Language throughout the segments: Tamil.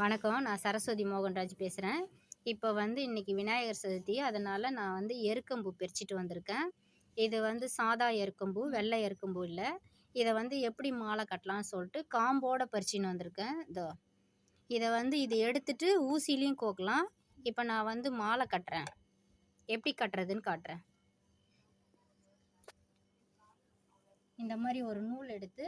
வணக்கம். நான் சரஸ்வதி மோகன்ராஜ் பேசுகிறேன் இப்போ வந்து இன்றைக்கி விநாயகர் சதுர்த்தி. அதனால் நான் வந்து எருக்கம்பூ பறிச்சிட்டு வந்திருக்கேன். இது வந்து சாதா எருக்கம்பூ வெள்ளை எருக்கம்பூ இல்லை. இதை வந்து எப்படி மாலை கட்டலாம்னு சொல்லிட்டு காம்போட பறிச்சின்னு வந்திருக்கேன். இதோ இதை வந்து இது எடுத்துட்டு ஊசிலையும் கோக்கலாம். இப்போ நான் வந்து மாலை கட்டுறேன். எப்படி கட்டுறதுன்னு காட்டுறேன். இந்த மாதிரி ஒரு நூல் எடுத்து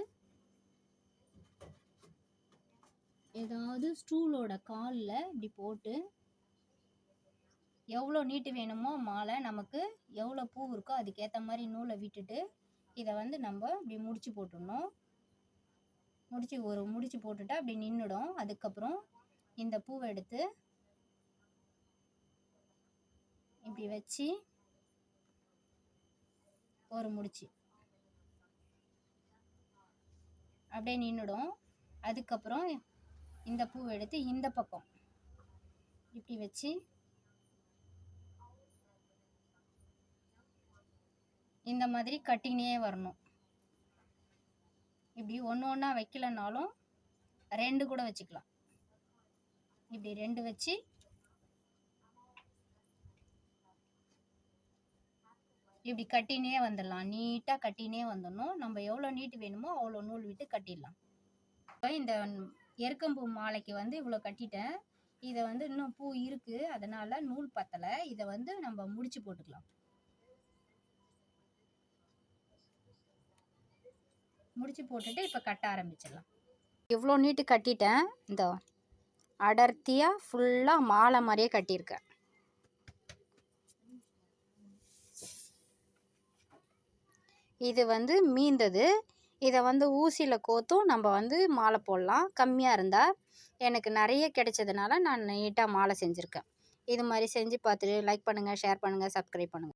ஏதாவது ஸ்டூலோட காலில் இப்படி போட்டு எவ்வளோ நீட்டு வேணுமோ மாலை நமக்கு எவ்வளோ பூ இருக்கோ அதுக்கேற்ற மாதிரி நூலை விட்டுட்டு இதை வந்து நம்ம இப்படி முடிச்சு போட்டுடணும். முடிச்சு ஒரு முடிச்சு போட்டுட்டா அப்படி நின்றுடும் அதுக்கப்புறம் இந்த பூவை எடுத்து இப்படி வச்சு ஒரு முடிச்சு. அப்படியே நின்றுடும் அதுக்கப்புறம் இந்த பூ எடுத்து இந்த பக்கம். இப்படி வச்சு. இந்த மாதிரி கட்டினே வரணும். இப்படி ஒன்று ஒன்றா வைக்கலனாலும் ரெண்டு கூட வச்சுக்கலாம். இப்படி ரெண்டு வச்சு. இப்படி கட்டினே வந்துடலாம். நீட்டாக கட்டினே வந்துடணும். நம்ம எவ்வளோ நீட்டு வேணுமோ அவ்வளோ நூல் விட்டு கட்டிடலாம். இப்போ இந்த எருக்கம்பூ மாலைக்கு வந்து இவ்வளோ கட்டிட்டேன். இதை வந்து இன்னும் பூ இருக்குது அதனால் நூல் பத்தலை. இதை வந்து நம்ம முடிச்சு போட்டுக்கலாம். முடிச்சு போட்டுட்டு இப்போ கட்ட ஆரம்பிச்சிடலாம். இவ்வளோ நீட்டு கட்டிட்டேன். இந்த. அடர்த்தியாக ஃபுல்லாக மாலை மாதிரியே கட்டியிருக்கேன். இது வந்து மீந்தது. இதை வந்து ஊசியில் கோத்தும் நம்ம வந்து மாலை போடலாம். கம்மியாக இருந்தால் எனக்கு நிறைய கிடைச்சதுனால நான் நீட்டாக மாலை செஞ்சுருக்கேன். இது மாதிரி செஞ்சு பார்த்துட்டு லைக் பண்ணுங்கள் ஷேர் பண்ணுங்கள் சப்ஸ்கிரைப் பண்ணுங்கள்